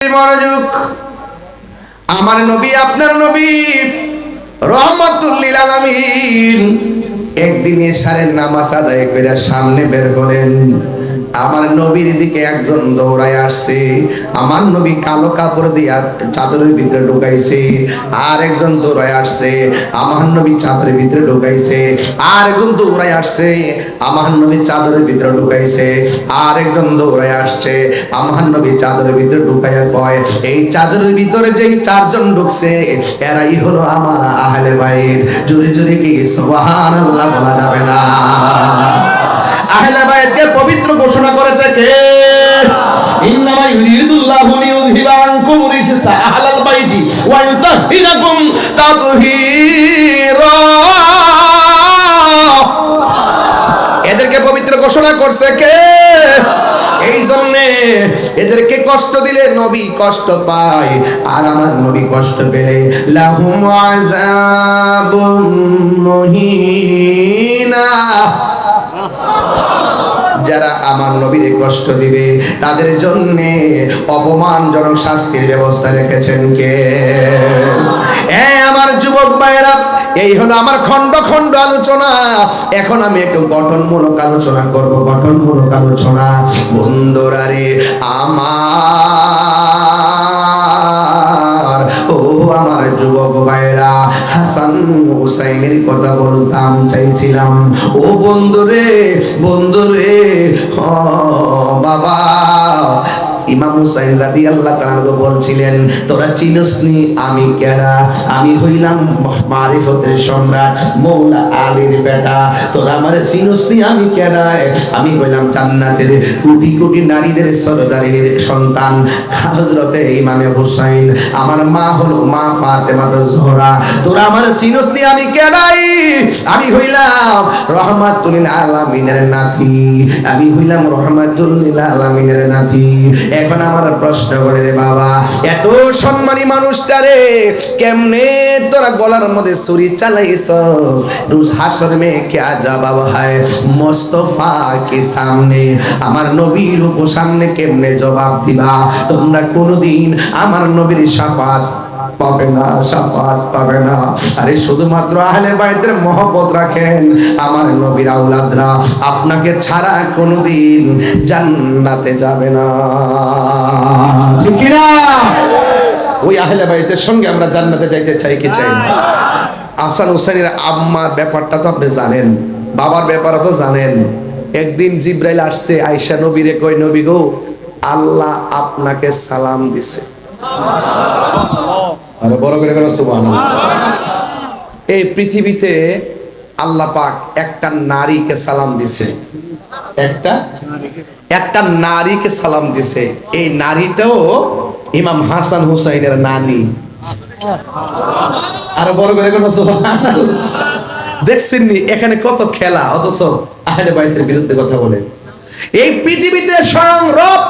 মনোযোগ। আমার নবী, আপনার নবী রহমতুল্লিল আলমিন একদিন এসারের নামাজ আদায় করে সামনে বের হলেন। আমার নবীর দিকে একজন দৌড়ায় আসছে, আমার নবী কালো কাপড় দিয়া চাদরের ভিতরে ঢুকাইছে আর একজন দৌড়ায় আসছে, আমার নবী চাদরের ভিতরে ঢুকাইছে আর একজন দৌড়ায় আসছে, আমার নবী চাদরের ভিতরে ঢুকাইছে আর একজন দৌড়ায় আসছে, আমার নবী চাদরের ভিতরে ঢুকাইয়া কয়, এই চাদরের ভিতরে যেই চারজন ঢুকছে, এরাই হলো আমার আহলে বাইত। জোরে জোরে কি সুবহানাল্লাহ বলা যাবে না? আহলে বাইতকে পবিত্র ঘোষণা করেছে কে? ইন্নামা ইউরিদুল্লাহু লিইউযহিবা আনকুম রিজসা আহলাল বাইতি ওয়া ইউতাহহিরাকুম তাতহীরা। এদেরকে পবিত্র ঘোষণা করছে কে? এই জন্যে এদেরকে কষ্ট দিলে নবী কষ্ট পায়, আর আমার নবী কষ্ট পেলে লাহুম আযাবুম মুহিনা। যারা আমার নবীর কষ্ট দিবে, তাদের জন্য অপমানজনক শাস্তির ব্যবস্থা রেখেছেন কে? এ আমার যুবক ভাইয়েরা, এই হলো আমার খণ্ড খণ্ড আলোচনা। এখন আমি একটু গঠনমূলক আলোচনা করব, গঠনমূলক আলোচনা। বন্ধুরা রে, আমার, ও আমার যুবক ভাইরা হাসান হুসাইনের কথা বলতাম চাইছিলাম ও বন্ধুরে বন্ধুরে বাবা ইমাম হুসাইন রাদি আল্লাহ তাআলা বলছিলেন, তোরা চিনসনি আমি কেডা? আমি হইলাম মারিফতের সম্রাট, মৌলা আলীর বেটা। তোরা আমার চিনসনি আমি কেডা আমি হইলাম জান্নাতের কোটি কোটি নারীদের সরদারির সন্তান। হযরতে ইমামে হুসাইন, আমার মা হলো মা ফাতেমা জোহরা। তোরা আমার চিনসনি আমি কেডাই আমি হইলাম রহমাতুল আলামিনের নাতি। আমি হইলাম রহমাতুল আলামিনের নাতি। এখন আমার প্রশ্ন করে রে বাবা, এত সম্মানী মানুষটা রে, কেমনে তোরা গলার মধ্যে ছুরি চালাইছ? রুজ হাসর মে কে আজা বাবা হায় মোস্তফা কে সামনে, আমার নবীর উপর সামনে কেমনে জবাব দিবা? তোমরা কোনোদিন আমার নবীর সাফাত না, সাফাত না। আরে শুধুমাত্র আহলে বাইতের মহব্বত রাখেন। আমার নবীর আউলাদরা আপনাকে ছাড়া কোনোদিন জান্নাতে যাবে না। ঠিক না ওই আহলে বাইতের সঙ্গে আমরা জান্নাতে যাইতে চাই কি চাই না? আসান হোসেনের আম্মার ব্যাপারটা তো আপনি জানেন, বাবার ব্যাপারও তো জানেন। একদিন জিব্রাইল আসছে আয়সা নবীরে কই নবী গো, আল্লাহ আপনাকে সালাম দিছে। আরে বড় করে কেন সুবহানাল্লাহ। এই পৃথিবীতে আল্লাহ পাক একটা নারীকে সালাম দিছে। একটা? একটা নারীকে সালাম দিছে। এই নারীটাও ইমাম হাসান হুসাইনের নানি। আরও বড় করে কেন সুবহানাল্লাহ। দেখছেন নি এখানে কত খেলা অথচ আহলে বাইতের বিরুদ্ধে কথা বলে। এই পৃথিবীতে স্বয়ং রব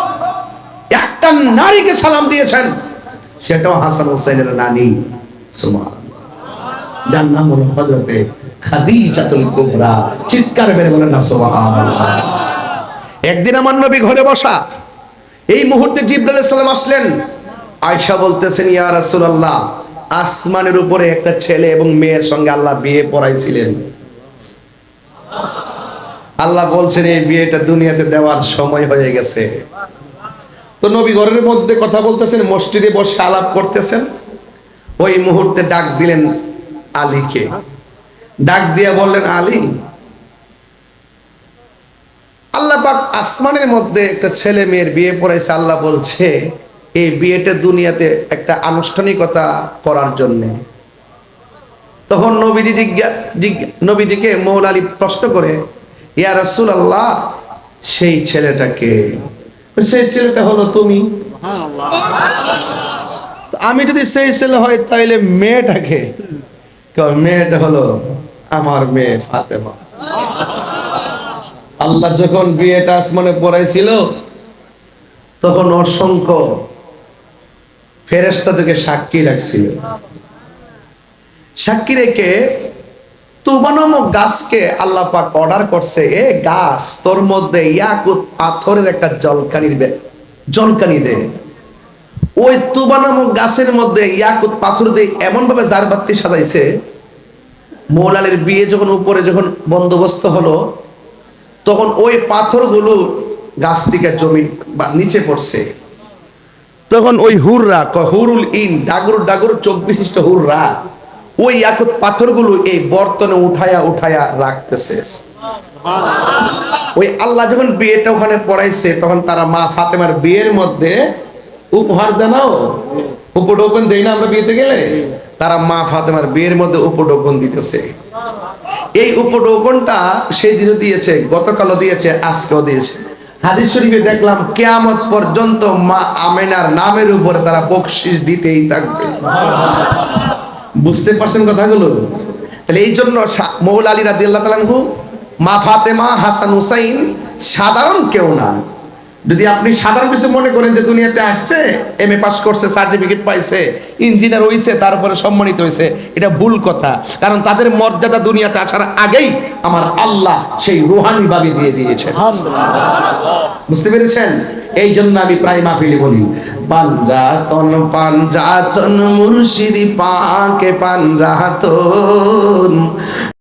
একটা নারীকে সালাম দিয়েছেন। সেটাও হাসান হোসেনের নানি যার নাম হলো হজরতে খাদিজাতুল কুবরা। চিৎকার মেরে বলেন না, সুবহানাল্লাহ। একদিন আমার নবী ঘরে বসা, এই মুহূর্তে জিব্রাইল সালাম আসলেন। আয়সা বলতেছেন, ইয়া রাসূলুল্লাহ, আসমানের উপরে একটা ছেলে এবং মেয়ের সঙ্গে আল্লাহ বিয়ে পড়াইছিলেন। আল্লাহ বলছেন, এই বিয়েটা দুনিয়াতে দেওয়ার সময় হয়ে গেছে। তো নবী ঘরের মধ্যে কথা বলতেছেন, মসজিদে বসে আলাপ করতেছেন। ওই মুহূর্তে ডাক দিলেন আলীকে। ডাক দিয়ে বললেন, আলী, আল্লাহ পাক আসমানের মধ্যে একটা ছেলে মেয়ের বিয়ে পড়াইছে, আল্লাহ বলছে, এই বিয়েটা দুনিয়াতে একটা আনুষ্ঠানিকতা করার জন্য। তখন নবীজি জিজ্ঞা নবীজিকে মৌল আলী প্রশ্ন করে, ইয়া রাসূল আল্লাহ সেই ছেলেটাকে সেই ছেলেটা হলো তুমি। আমি যদি সেই ছেলে হয়, তাইলে মেয়েটাকে। মেয়েটা হলো আমার মেয়ে ফাতেমা। আল্লাহ যখন বিয়েটা আসমানে পড়াইছিল, তখন অসংখ্য ফেরেস্তাদেরকে সাক্ষী রাখছিল। সাক্ষী রেখে তুবা নামক গাছকে আল্লাহ পাক অর্ডার করছে, এ গাছ, তোর মধ্যে ইয়াকুত পাথরের একটা জলকানির জলকানি দে। ওই তুবা নামক গাছের মধ্যে ইয়াকুত পাথর দিয়ে জার বাতি সাজাইছে, মৌলালের বিয়ে যখন উপরে যখন বন্দোবস্ত হলো, তখন ওই পাথরগুলো গাছ থেকে জমি বা নিচে পড়ছে। তখন ওই হুররা হুরুল ইন, ডাগুর ডাগুর চোখ বিশিষ্ট হুররা। ওই ইয়াকুত পাথরগুলো এই বর্তনে উঠায়া উঠায়া রাখতেছে। ওই আল্লাহ যখন বিয়েটা ওখানে পড়াইছে, তখন তারা মা ফাতেমার বিয়ের মধ্যে উপহার দেনাও উপটোকন দেই না আমরা বিয়েতে গেলে? তারা মা ফাতেমার বিয়ের মধ্যে উপটোকন দিতেছে। এই উপটোকনটা সেই দিনও দিয়েছে, গতকালও দিয়েছে, আজকেও দিয়েছে। হাদিস শরীফে দেখলাম, কেয়ামত পর্যন্ত মা আমেনার নামের উপরে তারা বকশিস দিতেই থাকবে। বুঝতে পারছেন কথাগুলো? তাহলে এই জন্য মৌল আলী রাদি আল্লাহ তালানহু মা ফাতেমা হাসান হুসাইন সাধারণ কেউ না। যদি আপনি সাধারণ কিছু মনে করেন যে দুনিয়াতে আসছে এম এ পাস করছে সার্টিফিকেট পাইছে ইঞ্জিনিয়ার হইছে তারপরে সম্মানিত হয়েছে এটা ভুল কথা। কারণ তাদের মর্যাদা দুনিয়াতে আসার আগেই আমার আল্লাহ সেই রুহানি ভাবে দিয়ে দিয়েছেন। বুঝতে পেরেছেন? এই জন্য আমি প্রায় মাহফিলে বলি। পাঞ্জাতন পাঞ্জাতন মুর্শিদি পাকে পাঞ্জাতন